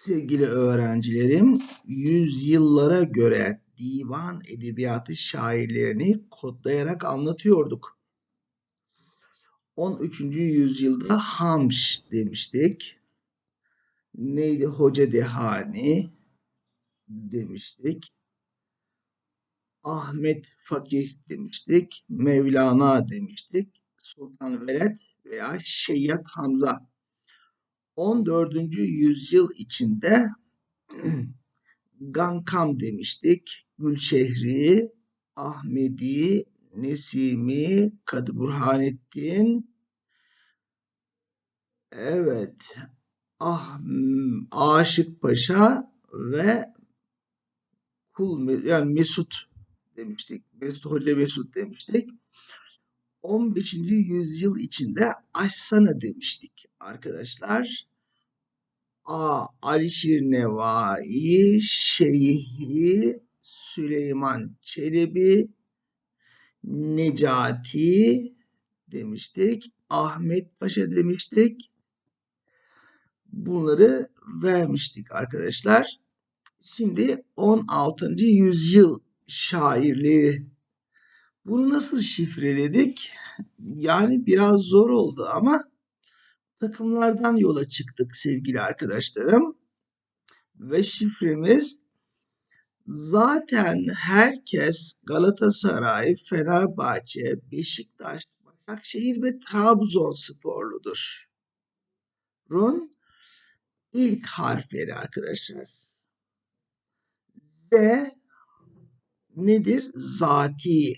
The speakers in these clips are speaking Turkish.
Sevgili öğrencilerim, yüzyıllara göre divan edebiyatı şairlerini kodlayarak anlatıyorduk. 13. yüzyılda Hamş demiştik. Neydi? Hoca Dehani demiştik. Ahmet Fakih demiştik. Mevlana demiştik. Sultan Veled veya Şeyyat Hamza 14. yüzyıl içinde Gankam demiştik. Gülşehri, Ahmedi, Nesimi, Kadı Burhanettin, evet, ah, Aşık Paşa ve Kul yani Mesut demiştik. Mesut Hoca Mesut demiştik. 15. yüzyıl içinde Açsana demiştik arkadaşlar. A. Alişir Nevai, Şeyhi Süleyman Çelebi, Necati demiştik. Ahmet Paşa demiştik. Bunları vermiştik arkadaşlar. Şimdi 16. yüzyıl şairleri. Bunu nasıl şifreledik? Yani biraz zor oldu ama takımlardan yola çıktık sevgili arkadaşlarım. Ve şifremiz zaten herkes Galatasaray, Fenerbahçe, Beşiktaş, Başakşehir ve Trabzonsporludur. Run ilk harfleri arkadaşlar. Z nedir? Zati.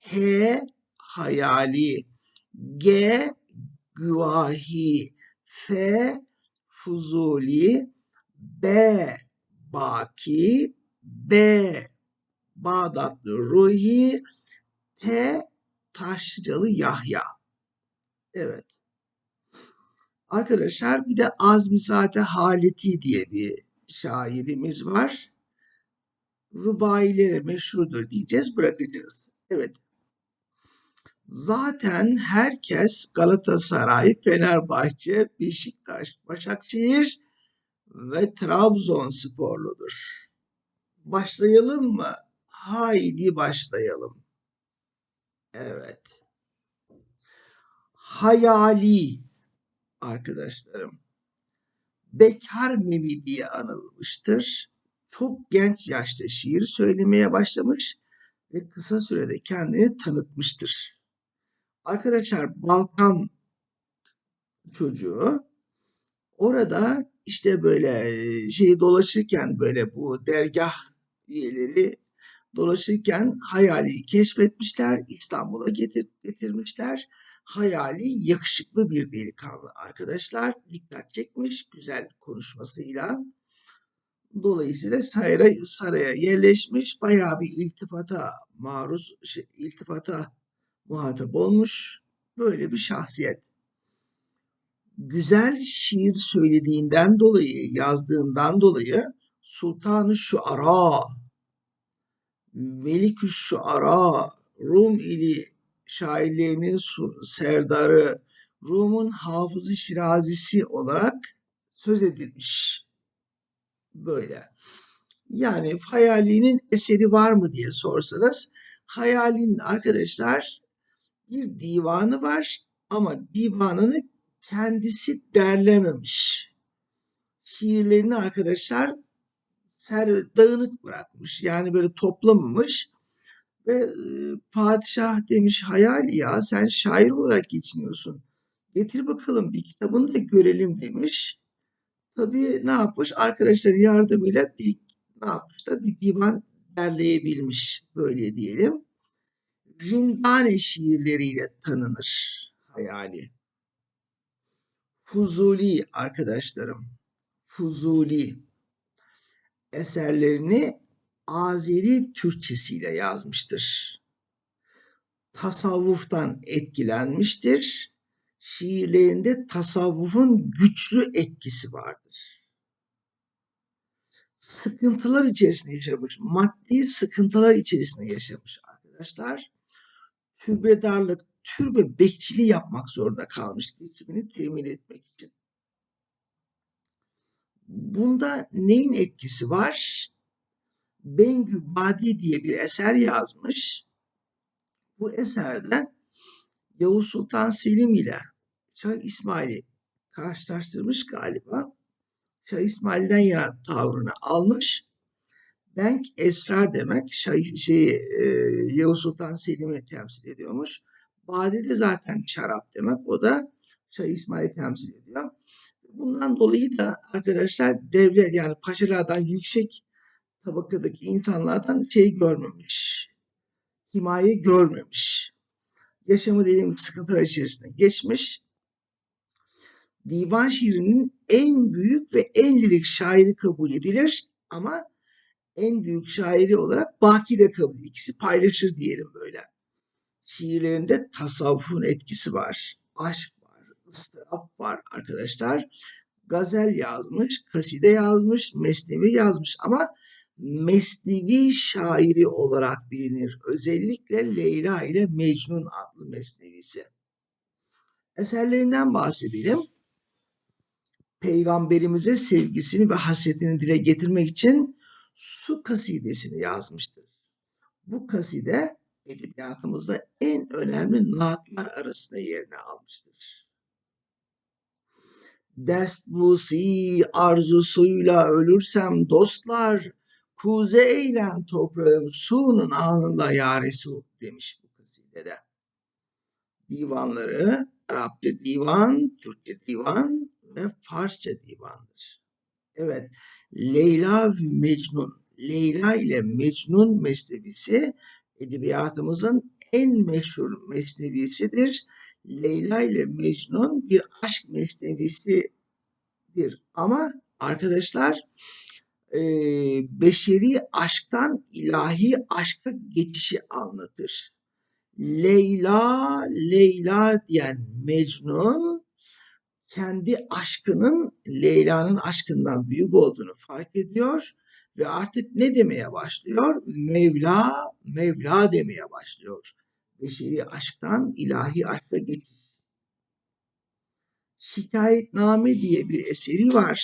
H hayali. G güvahi, F Fuzuli, B Baki, B Bağdatlı Ruhi, T Taşlıcalı Yahya. Evet. Arkadaşlar bir de Azmizade Haleti diye bir şairimiz var. Rubailere meşhurdur diyeceğiz bırakacağız. Evet Zaten herkes Galatasaray, Fenerbahçe, Beşiktaş, Başakşehir ve Trabzonsporludur. Başlayalım mı? Haydi başlayalım. Evet. Hayali arkadaşlarım. Bekar Memi diye anılmıştır. Çok genç yaşta şiir söylemeye başlamış ve kısa sürede kendini tanıtmıştır. Arkadaşlar Balkan çocuğu orada işte böyle şeyi dolaşırken böyle bu dergah üyeleri dolaşırken hayali keşfetmişler. İstanbul'a getir, getirmişler. Hayali yakışıklı bir delikanlı arkadaşlar. Dikkat çekmiş güzel konuşmasıyla. Dolayısıyla saraya, saraya yerleşmiş. Bayağı bir iltifata maruz, şey, iltifata muhatap olmuş. Böyle bir şahsiyet. Güzel şiir söylediğinden dolayı, yazdığından dolayı Sultanı şu ara, Melikü şu ara, Rum ili şairlerinin serdarı, Rum'un hafızı şirazisi olarak söz edilmiş. Böyle. Yani Hayali'nin eseri var mı diye sorsanız, Hayali'nin arkadaşlar bir divanı var ama divanını kendisi derlememiş. Şiirlerini arkadaşlar ser dağınık bırakmış. Yani böyle toplamamış ve e, padişah demiş hayali ya sen şair olarak geçiniyorsun. Getir bakalım bir kitabını da görelim demiş. Tabii ne yapmış? Arkadaşların yardımıyla bir ne yapmışlar? Bir divan derleyebilmiş böyle diyelim. Rindane şiirleriyle tanınır hayali. Fuzuli arkadaşlarım, Fuzuli eserlerini Azeri Türkçesiyle yazmıştır. Tasavvuftan etkilenmiştir. Şiirlerinde tasavvufun güçlü etkisi vardır. Sıkıntılar içerisinde yaşamış, maddi sıkıntılar içerisinde yaşamış arkadaşlar türbedarlık, türbe bekçiliği yapmak zorunda kalmış geçimini temin etmek için. Bunda neyin etkisi var? Bengü Badi diye bir eser yazmış. Bu eserde Yavuz Sultan Selim ile Şah İsmail'i karşılaştırmış galiba. Şah İsmail'den yana tavrını almış. Benk esrar demek. Şah, şey, e, Yavuz Sultan Selim'i temsil ediyormuş. Bade de zaten şarap demek. O da Şah İsmail'i temsil ediyor. Bundan dolayı da arkadaşlar devlet yani paşalardan yüksek tabakadaki insanlardan şey görmemiş. Himaye görmemiş. Yaşamı dediğim sıkıntılar içerisinde geçmiş. Divan şiirinin en büyük ve en lirik şairi kabul edilir ama en büyük şairi olarak Baki de kabul. İkisi paylaşır diyelim böyle. Şiirlerinde tasavvufun etkisi var. Aşk var, ıstırap var arkadaşlar. Gazel yazmış, kaside yazmış, mesnevi yazmış ama mesnevi şairi olarak bilinir. Özellikle Leyla ile Mecnun adlı mesnevisi. Eserlerinden bahsedelim. Peygamberimize sevgisini ve hasretini dile getirmek için su kasidesini yazmıştır. Bu kaside edebiyatımızda en önemli naatlar arasında yerini almıştır. Destbusi arzusuyla ölürsem dostlar, kuze eylem toprağım su'nun anıyla ya Resul demiş bu kasidede. Divanları Arapça divan, Türkçe divan ve Farsça divandır. Evet, Leyla ve Mecnun, Leyla ile Mecnun mesnevisi edebiyatımızın en meşhur mesnevisidir. Leyla ile Mecnun bir aşk mesnevisidir. Ama arkadaşlar e, beşeri aşktan ilahi aşka geçişi anlatır. Leyla, Leyla diyen Mecnun kendi aşkının Leyla'nın aşkından büyük olduğunu fark ediyor ve artık ne demeye başlıyor? Mevla, Mevla demeye başlıyor. Beşeri aşktan ilahi aşka geçiş. Şikayetname diye bir eseri var.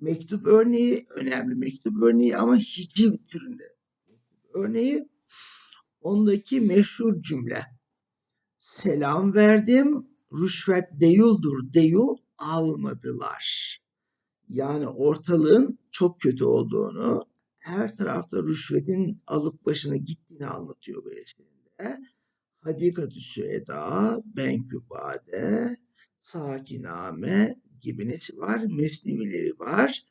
Mektup örneği, önemli mektup örneği ama hiciv türünde. Örneği, ondaki meşhur cümle. Selam verdim, rüşvet deyuldur deyul almadılar. Yani ortalığın çok kötü olduğunu, her tarafta rüşvetin alıp başına gittiğini anlatıyor bu eserinde. Hadikatü Süeda, Benkübade, Sakiname gibi nesi var? Mesnevileri var.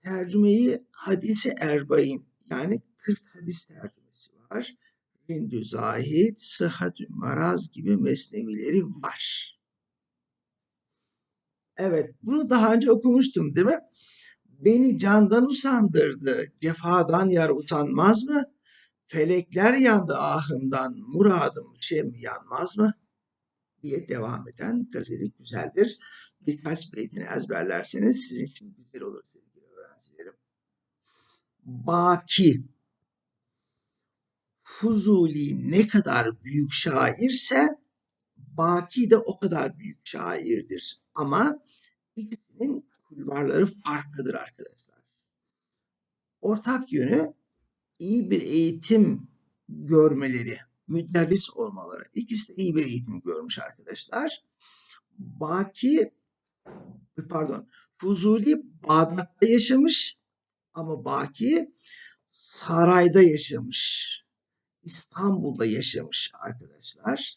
Tercümeyi hadisi erbain yani 40 hadis tercümesi var. Rindü Zahid, Sıhhatü Maraz gibi mesnevileri var. Evet, bunu daha önce okumuştum değil mi? Beni candan usandırdı, cefadan yar usanmaz mı? Felekler yandı ahımdan, muradım şem yanmaz mı? diye devam eden gazeli güzeldir. Birkaç beytini ezberlerseniz sizin için güzel olur sevgili öğrencilerim. Baki Fuzuli ne kadar büyük şairse Baki de o kadar büyük şairdir. Ama ikisinin kulvarları farklıdır arkadaşlar. Ortak yönü iyi bir eğitim görmeleri, müderris olmaları. İkisi de iyi bir eğitim görmüş arkadaşlar. Baki, pardon, Fuzuli Bağdat'ta yaşamış ama Baki sarayda yaşamış. İstanbul'da yaşamış arkadaşlar.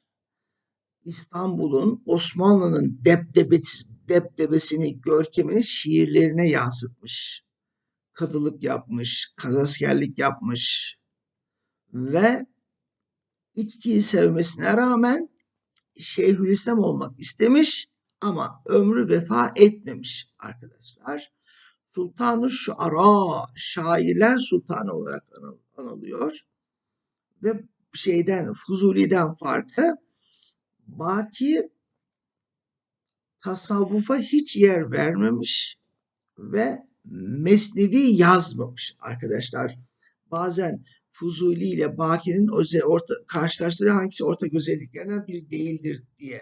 İstanbul'un Osmanlı'nın depdebesi, depdebesini, görkemini şiirlerine yansıtmış. Kadılık yapmış, kazaskerlik yapmış ve içkiyi sevmesine rağmen Şeyhülislam olmak istemiş ama ömrü vefa etmemiş arkadaşlar. Sultanı Şuara, şairler sultanı olarak anılıyor. Ve şeyden, Fuzuli'den farkı Baki tasavvufa hiç yer vermemiş ve mesnevi yazmamış arkadaşlar. Bazen Fuzuli ile Baki'nin orta, karşılaştığı hangisi ortak özelliklerinden biri değildir diye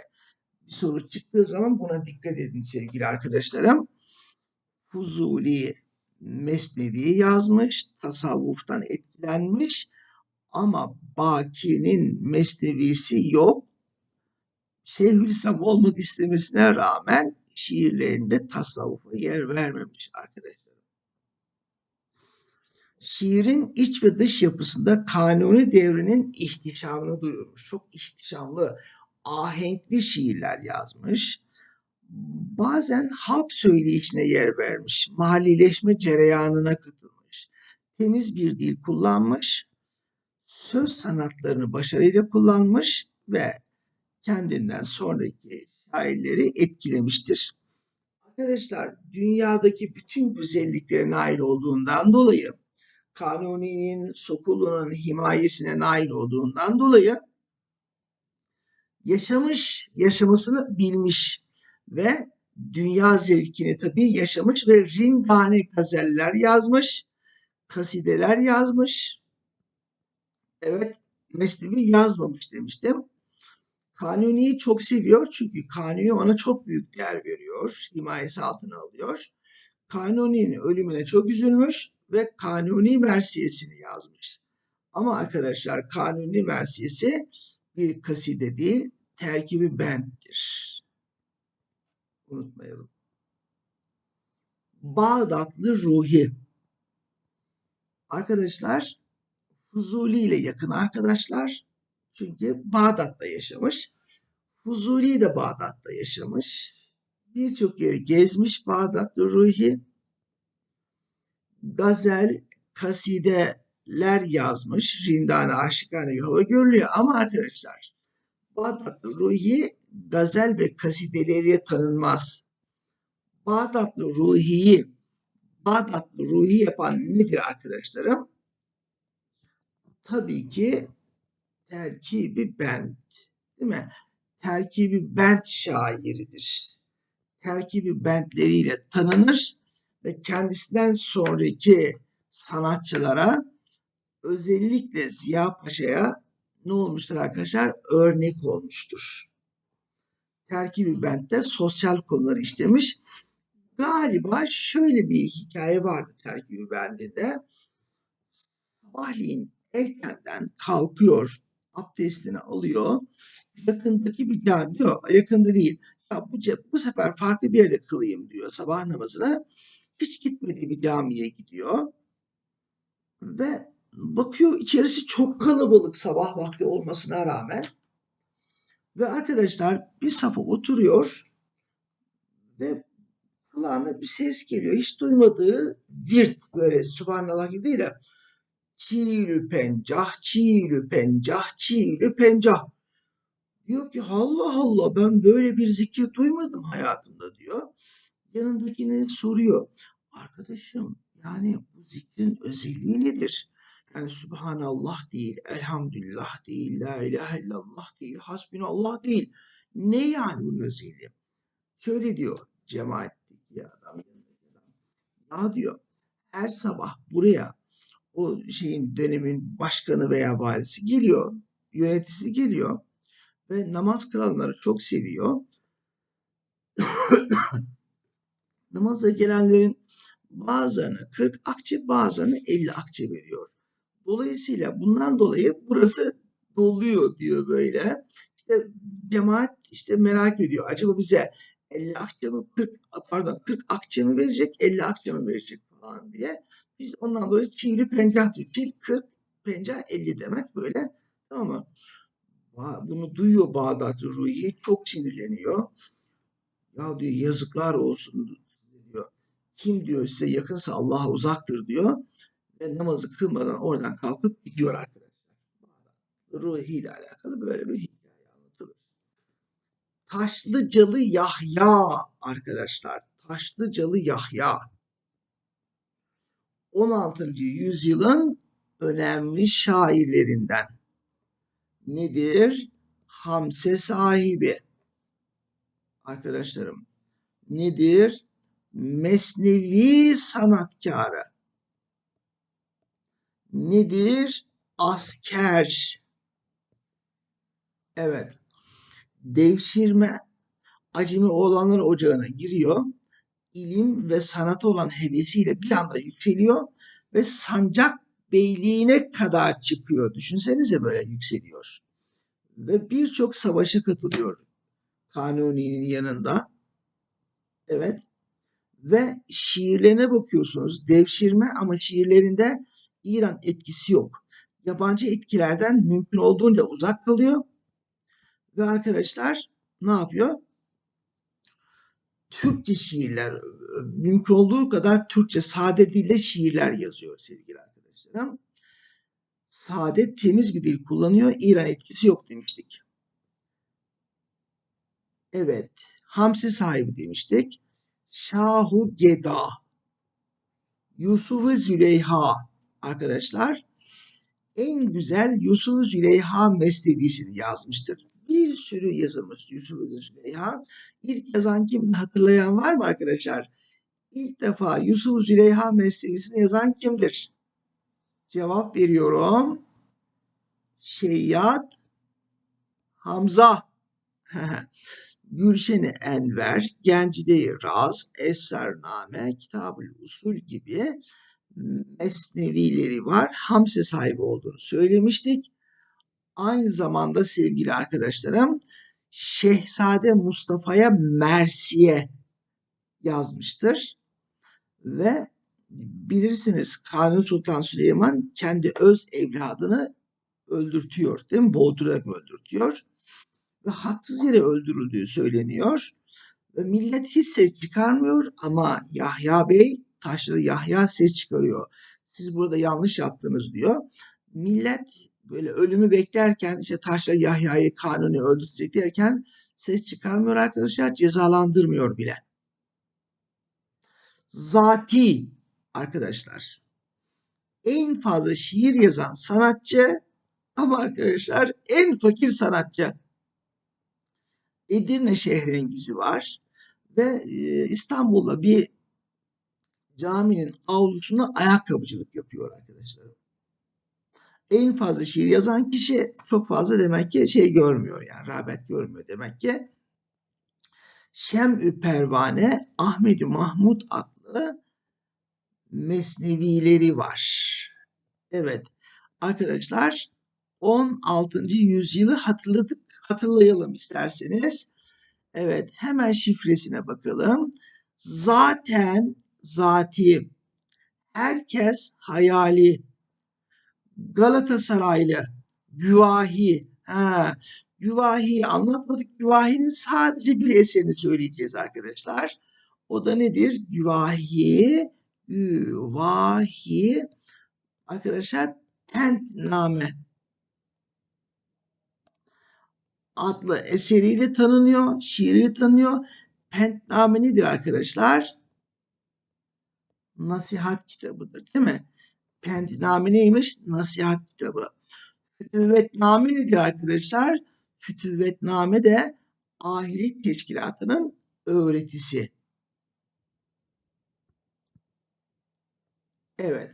bir soru çıktığı zaman buna dikkat edin sevgili arkadaşlarım. Fuzuli Mesnevi yazmış, tasavvuftan etkilenmiş ama Baki'nin Mesnevisi yok. Şeyhülislam olmak istemesine rağmen şiirlerinde tasavvufa yer vermemiş arkadaşlar. Şiirin iç ve dış yapısında Kanuni devrinin ihtişamını duyurmuş. Çok ihtişamlı, ahenkli şiirler yazmış. Bazen halk söyleyişine yer vermiş. Mahallileşme cereyanına katılmış. Temiz bir dil kullanmış. Söz sanatlarını başarıyla kullanmış ve kendinden sonraki şairleri etkilemiştir. Arkadaşlar dünyadaki bütün güzelliklerine nail olduğundan dolayı Kanuni'nin, Sokulu'nun himayesine nail olduğundan dolayı yaşamış, yaşamasını bilmiş ve dünya zevkini tabii yaşamış ve rindane gazeller yazmış, kasideler yazmış. Evet, Mesnevi yazmamış demiştim. Kanuni'yi çok seviyor çünkü Kanuni ona çok büyük değer veriyor, himayesi altına alıyor. Kanuni'nin ölümüne çok üzülmüş ve Kanuni versiyesini yazmış. Ama arkadaşlar Kanuni versiyesi bir kaside değil, terkibi benttir. Unutmayalım. Bağdatlı Ruhi. Arkadaşlar Fuzuli ile yakın arkadaşlar. Çünkü Bağdat'ta yaşamış. Fuzuli de Bağdat'ta yaşamış. Birçok yeri gezmiş Bağdatlı Ruhi. Gazel, kasideler yazmış. Rindane, Aşıkane, Yehova görülüyor. Ama arkadaşlar Bağdatlı Ruhi gazel ve kasideleriyle tanınmaz. Bağdatlı Ruhi'yi Bağdatlı Ruhi yapan nedir arkadaşlarım? Tabii ki terkibi bent. Değil mi? Terkibi bent şairidir. Terkibi bentleriyle tanınır ve kendisinden sonraki sanatçılara özellikle Ziya Paşa'ya ne olmuştur arkadaşlar? Örnek olmuştur. Terkibi bentte sosyal konuları işlemiş. Galiba şöyle bir hikaye vardı terkibi bendinde. Sabahleyin erkenden kalkıyor, abdestini alıyor. Yakındaki bir cami diyor, yakında değil. Ya bu, bu sefer farklı bir yerde kılayım diyor sabah namazına. Hiç gitmediği bir camiye gidiyor. Ve bakıyor içerisi çok kalabalık sabah vakti olmasına rağmen. Ve arkadaşlar bir safa oturuyor ve kulağına bir ses geliyor. Hiç duymadığı virt böyle subhanallah gibi değil de çiğlü pencah, çiğlü pencah, çiğlü pencah. Diyor ki Allah Allah ben böyle bir zikir duymadım hayatımda diyor. Yanındakine soruyor. Arkadaşım yani bu zikrin özelliği nedir? Yani Subhanallah değil, Elhamdülillah değil, La ilahe illallah değil, Hasbinallah değil. Ne yani bunun özelliği? Şöyle diyor cemaatteki adam, Ya diyor her sabah buraya o şeyin dönemin başkanı veya valisi geliyor, yöneticisi geliyor ve namaz kılanları çok seviyor. Namaza gelenlerin bazılarına 40 akçe bazılarına 50 akçe veriyor. Dolayısıyla bundan dolayı burası doluyor diyor böyle. İşte cemaat işte merak ediyor. Acaba bize 50 akçe mi 40 pardon 40 akçe mi verecek 50 akçe mi verecek falan diye. Biz ondan dolayı çivri pencah diyor. Çil 40 pencah 50 demek böyle. Tamam mı? Bunu duyuyor Bağdat Ruhi. Çok sinirleniyor. Ya diyor yazıklar olsun diyor. Kim diyor size yakınsa Allah'a uzaktır diyor ve namazı kılmadan oradan kalkıp gidiyor arkadaşlar. Ruhi ile alakalı böyle bir hikaye anlatılır. Taşlıcalı Yahya arkadaşlar. Taşlıcalı Yahya. 16. yüzyılın önemli şairlerinden. Nedir? Hamse sahibi. Arkadaşlarım. Nedir? Mesnevi sanatkarı nedir? Asker. Evet. Devşirme Acemi oğlanlar ocağına giriyor. İlim ve sanata olan hevesiyle bir anda yükseliyor ve sancak beyliğine kadar çıkıyor. Düşünsenize böyle yükseliyor. Ve birçok savaşa katılıyor Kanuni'nin yanında. Evet. Ve şiirlerine bakıyorsunuz. Devşirme ama şiirlerinde İran etkisi yok. Yabancı etkilerden mümkün olduğunca uzak kalıyor. Ve arkadaşlar ne yapıyor? Türkçe şiirler, mümkün olduğu kadar Türkçe sade dille şiirler yazıyor sevgili arkadaşlarım. Sade, temiz bir dil kullanıyor. İran etkisi yok demiştik. Evet, Hamsi sahibi demiştik. Şahu Geda, Yusuf-ı Züleyha arkadaşlar en güzel Yusuf-ı Züleyha mesnevisini yazmıştır. Bir sürü yazılmış Yusuf-ı Züleyha. İlk yazan kim hatırlayan var mı arkadaşlar? İlk defa Yusuf-ı Züleyha mesnevisini yazan kimdir? Cevap veriyorum. Şeyyat Hamza. Gülşen-i Enver, Gencide-i Raz, Esername, Kitab-ül Usul gibi mesnevileri var. Hamse sahibi olduğunu söylemiştik. Aynı zamanda sevgili arkadaşlarım Şehzade Mustafa'ya Mersiye yazmıştır. Ve bilirsiniz Kanuni Sultan Süleyman kendi öz evladını öldürtüyor değil mi? Boğdurarak öldürtüyor. Ve haksız yere öldürüldüğü söyleniyor. Ve millet hiç ses çıkarmıyor ama Yahya Bey taşları Yahya ses çıkarıyor. Siz burada yanlış yaptınız diyor. Millet böyle ölümü beklerken işte taşla Yahya'yı kanuni öldürecek derken ses çıkarmıyor arkadaşlar cezalandırmıyor bile. Zati arkadaşlar en fazla şiir yazan sanatçı ama arkadaşlar en fakir sanatçı. Edirne Şehrengizi var ve İstanbul'da bir caminin avlusunda ayakkabıcılık yapıyor arkadaşlar. En fazla şiir yazan kişi çok fazla demek ki şey görmüyor yani rağbet görmüyor demek ki. Şemü Pervane Ahmedi Mahmud adlı mesnevileri var. Evet arkadaşlar 16. yüzyılı hatırladık hatırlayalım isterseniz. Evet hemen şifresine bakalım. Zaten zati, herkes hayali, Galatasaraylı, Güvahi, ha, Güvahi anlatmadık. Güvahi'nin sadece bir eserini söyleyeceğiz arkadaşlar. O da nedir? Güvahi, Güvahi, arkadaşlar Tentname adlı eseriyle tanınıyor, şiiriyle tanınıyor. Pentname nedir arkadaşlar? nasihat kitabıdır değil mi? Pendiname neymiş? Nasihat kitabı. Fütüvvetname nedir arkadaşlar? Fütüvvetname de ahiret teşkilatının öğretisi. Evet.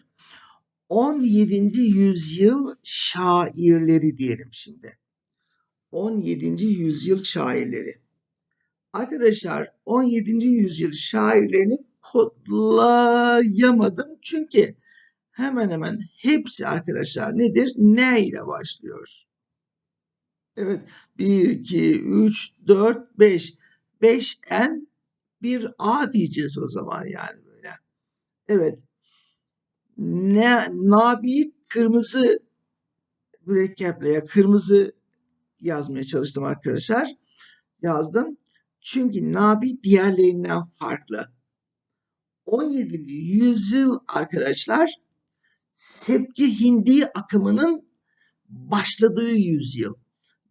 17. yüzyıl şairleri diyelim şimdi. 17. yüzyıl şairleri. Arkadaşlar 17. yüzyıl şairlerini kodlayamadım. Çünkü hemen hemen hepsi arkadaşlar nedir? Ne ile başlıyor? Evet. 1, 2, 3, 4, 5. 5 N bir A diyeceğiz o zaman yani böyle. Evet. Ne, Nabi kırmızı mürekkeple ya kırmızı yazmaya çalıştım arkadaşlar. Yazdım. Çünkü Nabi diğerlerinden farklı. 17. yüzyıl arkadaşlar Sepki Hindi akımının başladığı yüzyıl.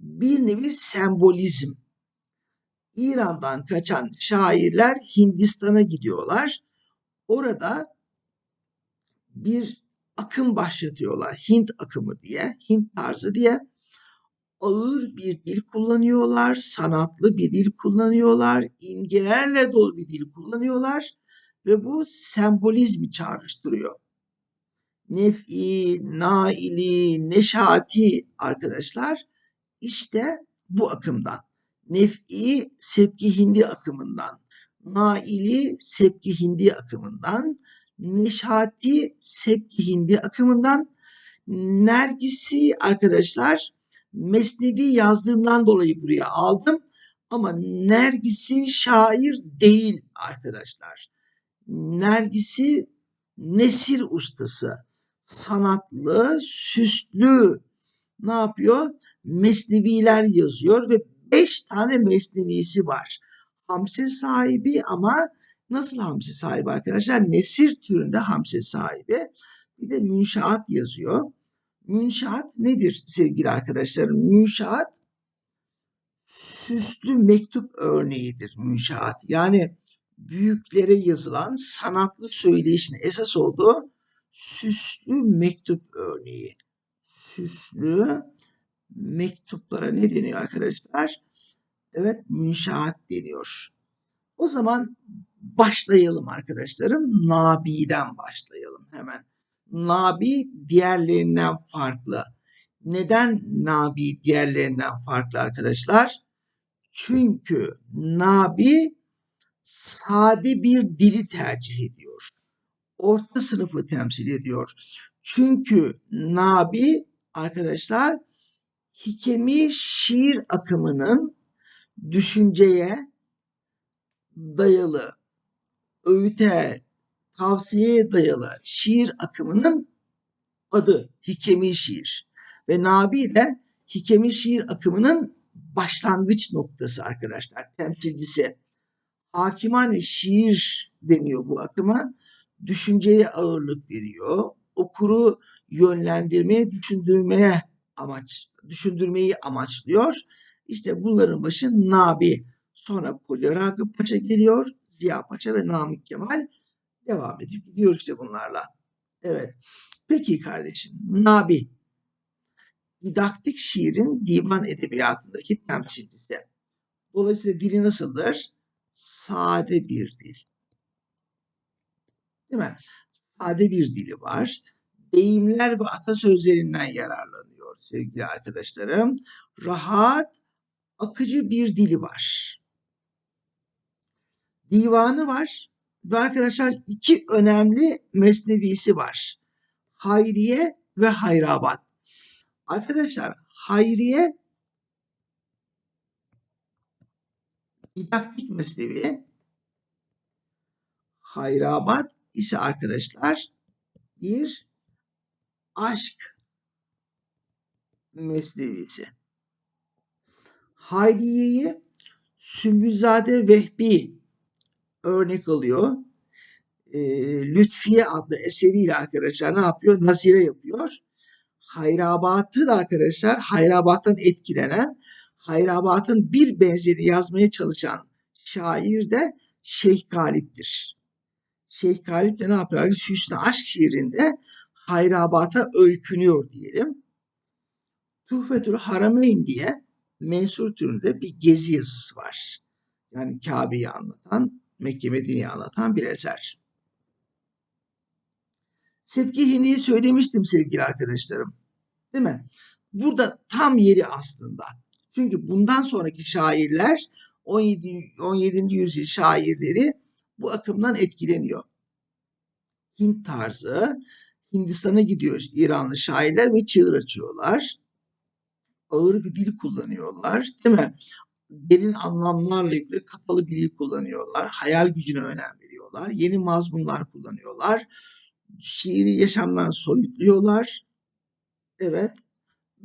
Bir nevi sembolizm. İran'dan kaçan şairler Hindistan'a gidiyorlar. Orada bir akım başlatıyorlar. Hint akımı diye, Hint tarzı diye. Ağır bir dil kullanıyorlar, sanatlı bir dil kullanıyorlar, imgelerle dolu bir dil kullanıyorlar ve bu sembolizmi çağrıştırıyor. Nef'i, naili, neşati arkadaşlar işte bu akımdan. Nef'i Sepki Hindi akımından. Naili Sepki Hindi akımından, Neşati Sepki Hindi akımından, Nergis'i arkadaşlar Mesnevi yazdığımdan dolayı buraya aldım. Ama Nergis'i şair değil arkadaşlar. Nergis'i nesir ustası. Sanatlı, süslü ne yapıyor? Mesneviler yazıyor ve beş tane mesnevisi var. Hamse sahibi ama nasıl hamse sahibi arkadaşlar? Nesir türünde hamse sahibi. Bir de münşaat yazıyor. Münşaat nedir sevgili arkadaşlar? Münşaat süslü mektup örneğidir münşaat. Yani büyüklere yazılan sanatlı söyleyişin esas olduğu süslü mektup örneği. Süslü mektuplara ne deniyor arkadaşlar? Evet münşaat deniyor. O zaman başlayalım arkadaşlarım. Nabi'den başlayalım hemen. Nabi diğerlerinden farklı. Neden Nabi diğerlerinden farklı arkadaşlar? Çünkü Nabi sade bir dili tercih ediyor. Orta sınıfı temsil ediyor. Çünkü Nabi arkadaşlar hikemi şiir akımının düşünceye dayalı, öğüte, tavsiyeye dayalı şiir akımının adı Hikemi şiir. Ve Nabi de Hikemi şiir akımının başlangıç noktası arkadaşlar, temsilcisi. Hakimane şiir deniyor bu akıma. Düşünceye ağırlık veriyor. Okuru yönlendirmeye, düşündürmeye amaç, düşündürmeyi amaçlıyor. İşte bunların başı Nabi. Sonra Koca Ragıp Paşa geliyor. Ziya Paşa ve Namık Kemal devam edip gidiyor işte bunlarla. Evet. Peki kardeşim. Nabi. Didaktik şiirin divan edebiyatındaki temsilcisi. Dolayısıyla dili nasıldır? Sade bir dil. Değil mi? Sade bir dili var. Deyimler ve atasözlerinden yararlanıyor sevgili arkadaşlarım. Rahat, akıcı bir dili var. Divanı var ve arkadaşlar iki önemli mesnevisi var. Hayriye ve Hayrabat. Arkadaşlar Hayriye didaktik mesnevi Hayrabat ise arkadaşlar bir aşk mesnevisi. Hayriye'yi Sümbülzade Vehbi örnek alıyor. E, Lütfiye adlı eseriyle arkadaşlar ne yapıyor? Nazire yapıyor. Hayrabat'ı da arkadaşlar Hayrabat'tan etkilenen Hayrabat'ın bir benzeri yazmaya çalışan şair de Şeyh Galip'tir. Şeyh Galip de ne yapıyor? Hüsnü Aşk şiirinde Hayrabat'a öykünüyor diyelim. Tuhfetül Harameyn diye mensur türünde bir gezi yazısı var. Yani Kabe'yi anlatan, Mekke Medine'yi anlatan bir eser. Sepki Hindi'yi söylemiştim sevgili arkadaşlarım. Değil mi? Burada tam yeri aslında. Çünkü bundan sonraki şairler 17. 17. yüzyıl şairleri bu akımdan etkileniyor. Hint tarzı, Hindistan'a gidiyor İranlı şairler ve çığır açıyorlar. Ağır bir dil kullanıyorlar, değil mi? Derin anlamlarla ilgili kapalı bir dil kullanıyorlar. Hayal gücüne önem veriyorlar. Yeni mazmunlar kullanıyorlar. Şiiri yaşamdan soyutluyorlar. Evet.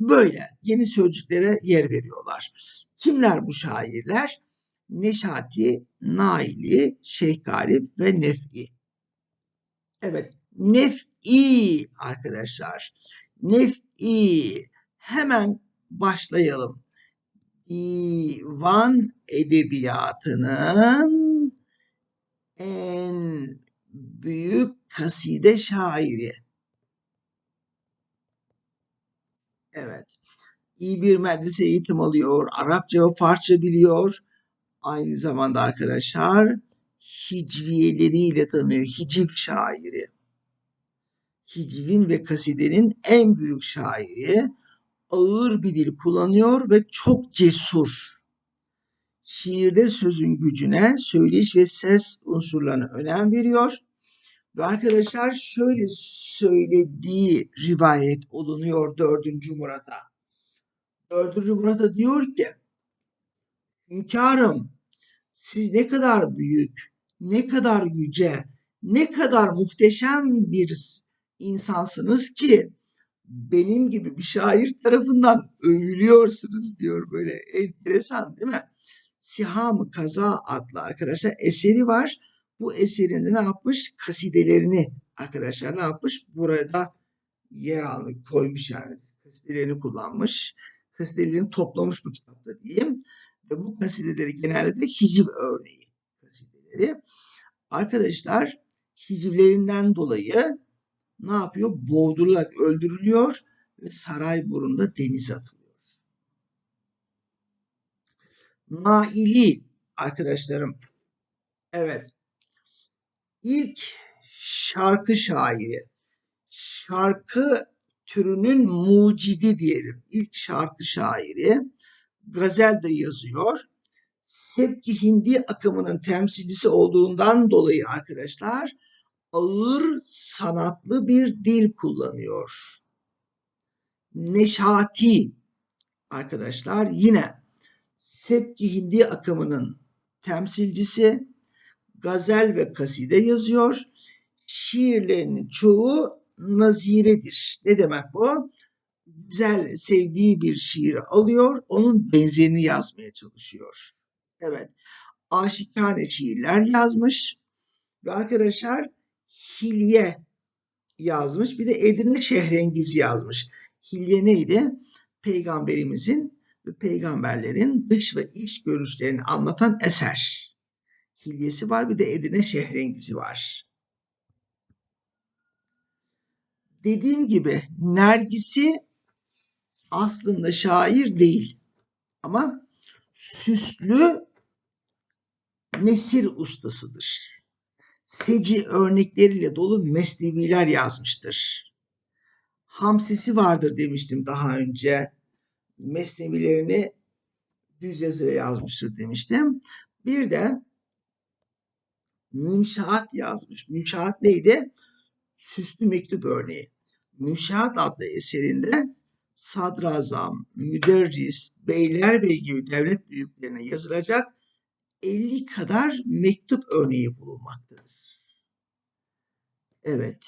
Böyle yeni sözcüklere yer veriyorlar. Kimler bu şairler? Neşati, Naili, Şeyh Galip ve Nef'i. Evet, Nef'i arkadaşlar. Nef'i. Hemen başlayalım. Divan edebiyatının en büyük kaside şairi. Evet. İyi bir medrese eğitim alıyor. Arapça ve Farsça biliyor. Aynı zamanda arkadaşlar hicviyeleriyle tanıyor. Hiciv şairi. Hicvin ve kasidenin en büyük şairi. Ağır bir dil kullanıyor ve çok cesur. şiirde sözün gücüne, söyleyiş ve ses unsurlarına önem veriyor. Ve arkadaşlar şöyle söylediği rivayet olunuyor 4. Murat'a. 4. Murat'a diyor ki Hünkârım siz ne kadar büyük, ne kadar yüce, ne kadar muhteşem bir insansınız ki benim gibi bir şair tarafından övülüyorsunuz diyor böyle enteresan değil mi? Siham-ı Kaza adlı arkadaşlar eseri var. Bu eserinde ne yapmış? Kasidelerini arkadaşlar ne yapmış? Burada yer almış, koymuş yani. Kasidelerini kullanmış. Kasidelerini toplamış bu kitapta diyeyim. Ve bu kasideleri genelde hiciv örneği kasideleri. Arkadaşlar hicivlerinden dolayı ne yapıyor? Boğdurularak öldürülüyor ve Sarayburnu'nda denize atılıyor. Naili arkadaşlarım. Evet. İlk şarkı şairi. Şarkı türünün mucidi diyelim. İlk şarkı şairi. Gazel de yazıyor. Sepki Hindi akımının temsilcisi olduğundan dolayı arkadaşlar ağır sanatlı bir dil kullanıyor. Neşati arkadaşlar yine Sepki Hindi akımının temsilcisi gazel ve kaside yazıyor. Şiirlerinin çoğu naziredir. Ne demek bu? Güzel, sevdiği bir şiir alıyor, onun benzerini yazmaya çalışıyor. Evet, aşikane şiirler yazmış ve arkadaşlar Hilye yazmış. Bir de Edirne Şehrengiz yazmış. Hilye neydi? Peygamberimizin ve peygamberlerin dış ve iç görüşlerini anlatan eser. Hilyesi var bir de Edirne Şehrengizi var. Dediğim gibi Nergis'i aslında şair değil ama süslü nesir ustasıdır seci örnekleriyle dolu mesneviler yazmıştır. Hamsisi vardır demiştim daha önce. Mesnevilerini düz yazıya yazmıştır demiştim. Bir de Münşaat yazmış. Münşaat neydi? Süslü mektup örneği. Münşaat adlı eserinde sadrazam, müderris, beylerbey gibi devlet büyüklerine yazılacak 50 kadar mektup örneği bulunmaktadır. Evet.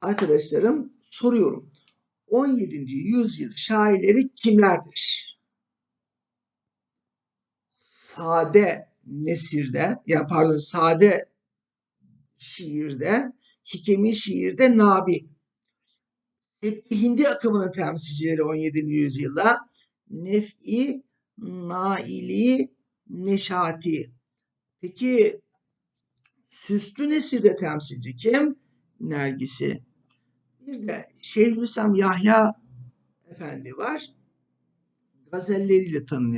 Arkadaşlarım soruyorum. 17. yüzyıl şairleri kimlerdir? Sade nesirde, ya pardon sade şiirde, hikemi şiirde Nabi. Tepki Hindi akımının temsilcileri 17. yüzyılda Nef'i, Naili, Neşati. Peki süslü nesirde temsilci kim? Nergisi. Bir de Şeyhülislam Yahya Efendi var. Gazelleriyle tanınıyor.